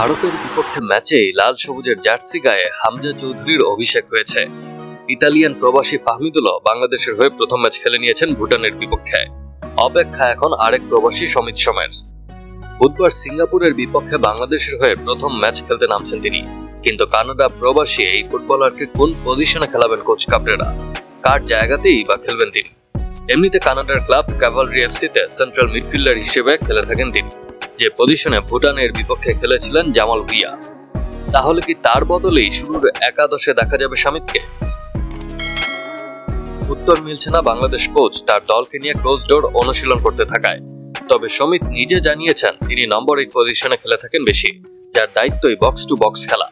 ভারতের বিপক্ষে ম্যাচেই লাল সবুজের জার্সি গায়ে হামজা চৌধুরীর অভিষেক হয়েছে। ইতালিয়ান প্রবাসী ফাহমিদুলও বাংলাদেশের হয়ে প্রথম ম্যাচ খেলে নিয়েছেন ভুটানের বিপক্ষে। অপেক্ষা এখন আরেক প্রবাসী সমিত সমের বুধবার সিঙ্গাপুরের বিপক্ষে বাংলাদেশের হয়ে প্রথম ম্যাচ খেলতে নামছেন তিনি। কিন্তু কানাডা প্রবাসী এই ফুটবলারকে কোন পজিশনে খেলাবেন কোচ কাবরেরা কার জায়গাতেই বা খেলবেন তিনি? এমনিতে কানাডার ক্লাব ক্যাভালরি এফসিতে সেন্ট্রাল মিডফিল্ডার হিসেবে খেলে থাকেন তিনি। যে পজিশনে ভুটানের বিপক্ষে খেলেছিলেন জামাল ভুইয়া তাহলে কি তার বদলেই শুরুর একাদশে দেখা যাবে সামিতকে উত্তর মিলছে না বাংলাদেশ কোচ তার দলকে নিয়ে ক্লোজ ডোর অনুশীলন করতে থাকায়। তবে সমিত নিজে জানিয়েছেন তিনি নম্বর এইট পজিশনে খেলে থাকেন বেশি, যার দায়িত্বই বক্স টু বক্স খেলা।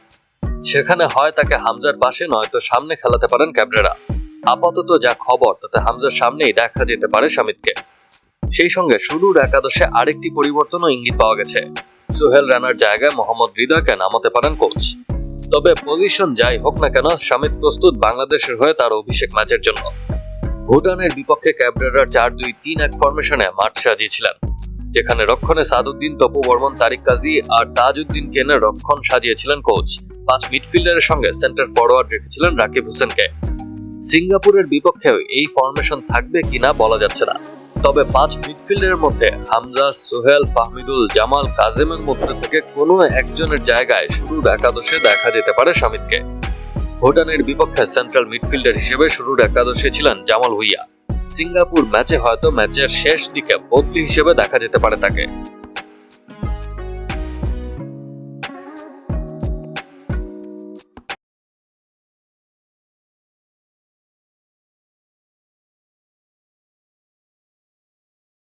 সেখানে হয় তাকে হামজার পাশে, নয়তো সামনে খেলাতে পারেন ক্যাবরেরা। আপাতত যা খবর, তাতে হামজার সামনেই দেখা যেতে পারে সামিতকে সেই সঙ্গে শুরুর একাদশে আরেকটি পরিবর্তনও ইঙ্গিত পাওয়া গেছে। সোহেল রানার জায়গায় মোহাম্মদ হৃদয়কে নামাতে পারেন কোচ তবে পজিশন যাই হোক না কেন, সামিত প্রস্তুত বাংলাদেশের হয়ে তার অভিষেক ম্যাচের জন্য। ভুটানের বিপক্ষে ক্যাবরেরার চার দুই তিন এক ফরমেশনে মাঠ সাজিয়েছিলেন, যেখানে রক্ষণে সাদুদ্দিন, তপু বর্মন, তারিক কাজী আর তাজউদ্দিন কেনে রক্ষণ সাজিয়েছিলেন কোচ পাঁচ মিডফিল্ডারের সঙ্গে সেন্টার ফরওয়ার্ড রেখেছিলেন রাকিব হোসেনকে। সিঙ্গাপুরের বিপক্ষেও এই ফরমেশন থাকবে কিনা বলা যাচ্ছে না। তবে পাঁচ মিডফিল্ডের মধ্যে হামজা সোহেল, ফাহমিদুল জামাল, কাজেমের মধ্যে থেকে কোনো একজনের জায়গায় শুরুর একাদশে দেখা যেতে পারে সামিদকে ভুটানের বিপক্ষে সেন্ট্রাল মিডফিল্ডার হিসেবে শুরুর একাদশে ছিলেন জামাল ভুইয়া। সিঙ্গাপুর ম্যাচে হয়তো ম্যাচের শেষ দিকে বদলি হিসেবে দেখা যেতে পারে তাকে।